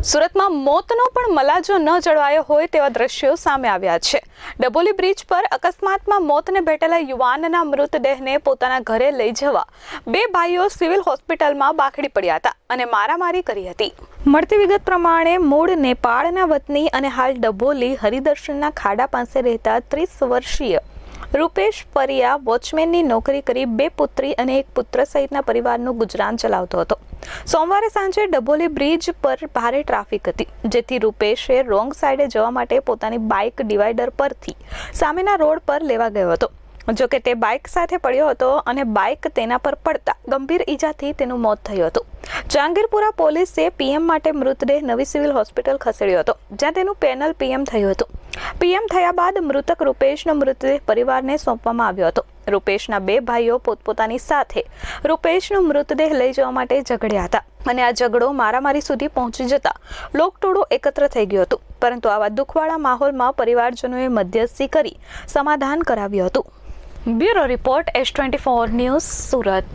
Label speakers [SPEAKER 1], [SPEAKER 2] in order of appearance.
[SPEAKER 1] સુરતમાં મોતનો પણ મલાજો ન જળવાયો હોય તેવા દ્રશ્યો સામે આવ્યા છે. ડબોલી બ્રિજ પર અકસ્માતમાં મોતને ભેટેલા યુવાનના મૃતદેહને પોતાના ઘરે લઈ જવા બે ભાઈઓ સિવિલ હોસ્પિટલમાં બાખડી પડ્યા હતા અને મારામારી કરી હતી. મળતી વિગત પ્રમાણે મૂળ નેપાળના વતની અને હાલ ડબોલી હરિદર્શનના ખાડા પાસે રહેતા ત્રીસ વર્ષીય રૂપેશ પરિયા વોચમેનની નોકરી કરી બે પુત્રી અને એક પુત્ર સહિતના પરિવારનું ગુજરાન ચલાવતો હતો. સોમવારે સાંજે ડબોલી બ્રિજ પર ભારે ટ્રાફિક હતી, જેથી રૂપેશે રોંગ સાઈડે જવા માટે પોતાની બાઇક ડિવાઈડર પરથી સામેના રોડ પર લેવા ગયો હતો. જો કે તે બાઇક સાથે પડ્યો હતો અને બાઇક તેના પર પડતા ગંભીર ઈજાથી તેનું મોત થયું હતું. જહાંગીરપુરા પોલીસે પીએમ માટે મૃતદેહ નવી સિવિલ હોસ્પિટલ ખસેડ્યો હતો, જ્યાં તેનું પેનલ પીએમ થયું હતું. પીએમ થયા બાદ મૃતક રૂપેશનો મૃતદેહ પરિવારને સોંપવામાં આવ્યો હતો. રૂપેશના બે ભાઈઓ પોતપોતાની સાથે રૂપેશનો મૃતદેહ લઈ જવા માટે ઝઘડ્યા હતા અને આ ઝઘડો મારામારી સુધી પહોંચી જતા લોકટોળું એકત્ર થઈ ગયું હતું. પરંતુ આવા દુઃખવાળા માહોલમાં પરિવારજનોએ મધ્યસ્થી કરી સમાધાન કરાવ્યું હતું. Bureau report S twenty four news Surat.